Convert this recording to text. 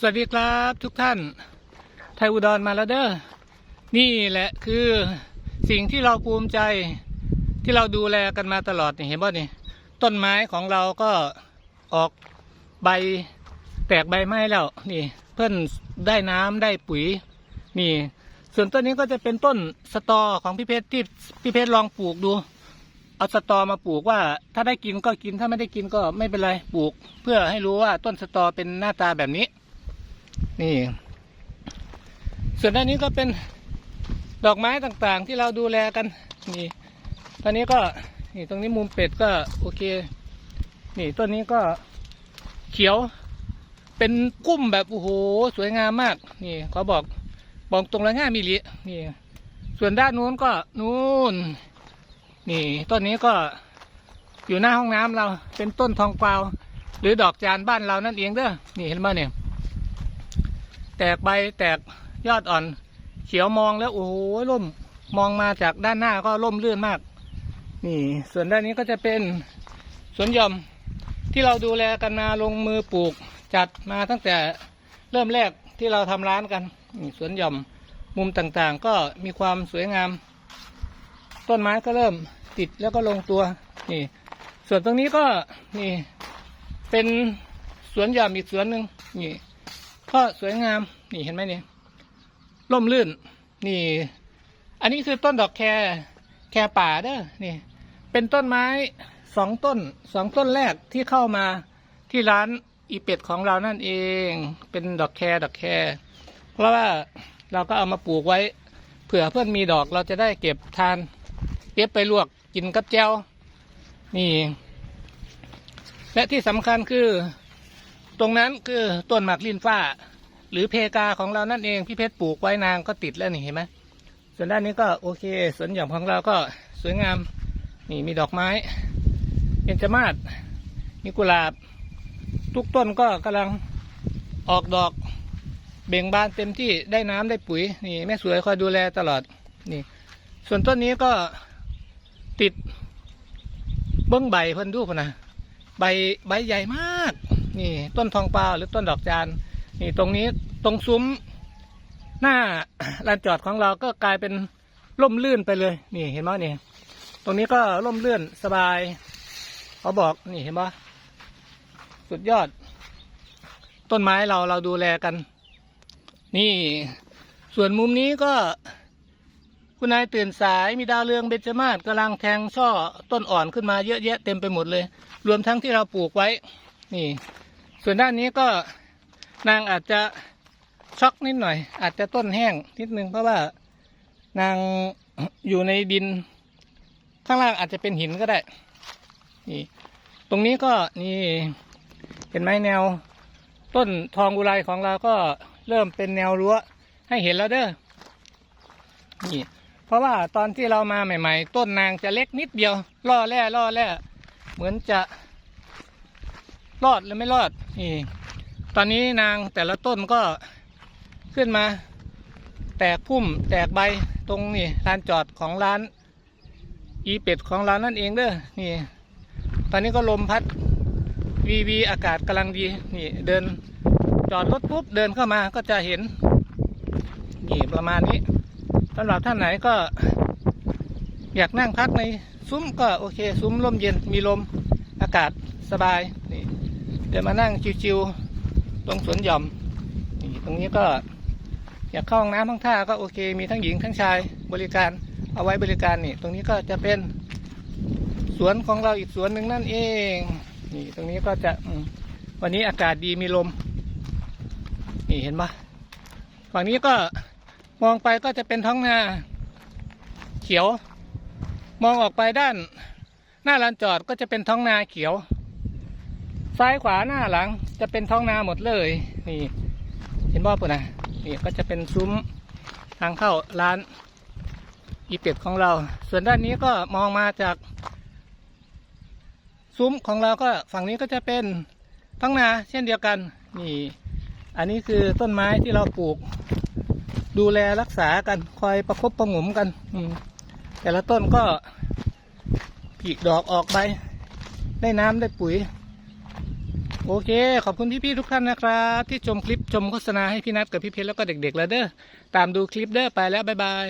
สวัสดีครับทุกท่าน ไทยอุดรมาแล้วเด้อ นี่แหละคือสิ่งที่เราภูมิใจที่เราดูแลกันมาตลอดนี่เห็นป่นี่ ต้นไม้ของเราก็ออกใบแตกใบไม้แล้ว นี่ เพื่อนได้น้ำได้ปุ๋ย นี่ ส่วนต้นนี้ก็จะเป็นต้นสตอของพี่เพชรที่พี่เพชรลองปลูกดู เอาสตอมาปลูกว่า ถ้าได้กินก็กินถ้าไม่ได้กินก็ไม่เป็นไรปลูก เพื่อให้รู้ว่าต้นสตอเป็นหน้าตาแบบนี้ นี่ ส่วนด้านนี้ก็เป็นดอกไม้ต่างๆ ที่เราดูแลกัน นี่ ตอนนี้ก็นี่ตรงนี้มุมเป็ดก็โอเค นี่ต้นนี้ก็เขียว เป็นกุ้มแบบโอ้โหสวยงามมาก นี่เขาบอกบอกตรงละง่ายมีลินี่ ส่วนด้านนู้นก็นู้นนี่ต้นนี้ก็อยู่หน้าห้องน้ำเราเป็นต้นทองกวาว หรือดอกจานบ้านเรานั่นเองเด้อนี่เห็นไหมเนี่ย แตกใบแตกยอดอ่อน เขียวมองแล้วโอ้โหร่มมองมาจากด้านหน้าก็ร่มรื่นมาก นี่ ส่วนด้านนี้ก็จะเป็นสวนหย่อมที่เราดูแลกันมาลงมือปลูกจัดมาตั้งแต่เริ่มแรกที่เราทำร้านกันนี่สวนหย่อมมุมต่างๆ ก็มีความสวยงาม ต้นไม้ก็เริ่มติดแล้วก็ลงตัวนี่ ส่วนตรงนี้ก็นี่เป็นสวนหย่อมอีกสวนหนึ่งนี่ ก็สวยงามนี่เห็นไหมเนี่ยร่มรื่น นี่ อันนี้คือต้นดอกแครแครป่าเด้อนี่ เป็นต้นไม้สองต้นสองต้นแรกที่เข้ามาที่ร้านอีเป็ดของเรานั่นเอง เป็นดอกแครดอกแครเพราะว่าเราก็เอามาปลูกไว้ เผื่อเพื่อนมีดอกเราจะได้เก็บทานเก็บไปลวกกินกับแจวนี่ และที่สำคัญคือ ตรงนั้นคือต้นหมากลินฟ้า หรือเพกาของเรานั่นเองพี่เพชรปลูกไว้นางก็ติดแล้วนี่เห็นไหมส่วนด้านนี้ก็โอเคสวนหย่อมของเราก็สวยงามนี่มีดอกไม้เบญจมาศมีกุหลาบ ทุกต้นก็กำลังออกดอกเบ่งบานเต็มที่ได้น้ำได้ปุ๋ยนี่แม่สวยคอยดูแลตลอดนี่ ส่วนต้นนี้ก็ติดเบิ้องใบเพิ่นดูพนะใบใบใหญ่มาก นี่ต้นทองเปล่าหรือต้นดอกจานนี่ตรงนี้ตรงซุ้ม หน้าลานจอดของเราก็กลายเป็นร่มลื่นไปเลย นี่เห็นไหมนี่ ตรงนี้ก็ร่มเลื่อนสบายเขาบอกนี่เห็นไหมสุดยอด ต้นไม้เราเราดูแลกัน นี่ ส่วนมุมนี้ก็ คุณนายตื่นสายมีดาวเรืองเบญจมาศกำลังแทงช่อต้นอ่อนขึ้นมาเยอะแยะเต็มไปหมดเลย รวมทั้งที่เราปลูกไว้ นี่ ส่วนด้านนี้ก็นางอาจจะช็อกนิดหน่อย อาจจะต้นแห้งนิดนึงเพราะว่านางอยู่ในดิน ข้างล่างอาจจะเป็นหินก็ได้นี่ตรงนี้ก็นี่เห็นไหมแนว ต้นทองอุไรของเราก็เริ่มเป็นแนวรั้วให้เห็นแล้วเด้อนี่เพราะว่าตอนที่เรามาใหม่ ๆ ต้นนางจะเล็กนิดเดียวล่อแร่ล่อแร่เหมือนจะ รอดหรือไม่รอดนี่ตอนนี้นางแต่ละต้นก็ขึ้นมา แตกพุ่มแตกใบตรงนี่ลานจอดของร้าน อีเป็ดของเรานั่นเองเด้อนี่ ตอนนี้ก็ลมพัดวีวีอากาศกำลังดีนี่เดินจอดรถปุ๊บเดินเข้ามาก็จะเห็นนี่ประมาณนี้สำหรับท่านไหนก็ อยากนั่งพักในซุ้มก็โอเค ซุ้มลมเย็นมีลมอากาศสบาย เดี๋ยวมานั่งชิวๆตรงสวนหย่อมนี่ตรงนี้ก็อยากเข้าห้องน้ำห้องท่าก็โอเค มีทั้งหญิงทั้งชายบริการเอาไว้บริการนี่ ตรงนี้ก็จะเป็นสวนของเราอีกสวนหนึ่งนั่นเอง นี่ตรงนี้ก็จะวันนี้อากาศดีมีลม นี่เห็นปะฝั่งนี้ก็มองไปก็จะเป็นท้องนาเขียว มองออกไปด้าน หน้าลานจอดก็จะเป็นท้องนาเขียว ซ้ายขวาหน้าหลังจะเป็นท้องนาหมดเลย นี่ เห็นบ่ปุ่นนะนี่ก็จะเป็นซุ้มทางเข้าร้านอีเป็ดของเรา ส่วนด้านนี้ก็มองมาจาก ซุ้มของเราก็ฝั่งนี้ก็จะเป็นท้องนาเช่นเดียวกัน นี่ อันนี้คือต้นไม้ที่เราปลูก ดูแลรักษากันคอยประคบประงมกันแต่ละต้นก็ผลิดอกออกใบได้น้ำได้ปุ๋ย โอเค ขอบคุณพี่ๆทุกท่านนะครับ ที่ชมคลิปชมโฆษณาให้พี่นัทกับพี่เพชรแล้วก็เด็กๆแล้วเด้อตามดูคลิปเด้อไปแล้วบ๊ายบาย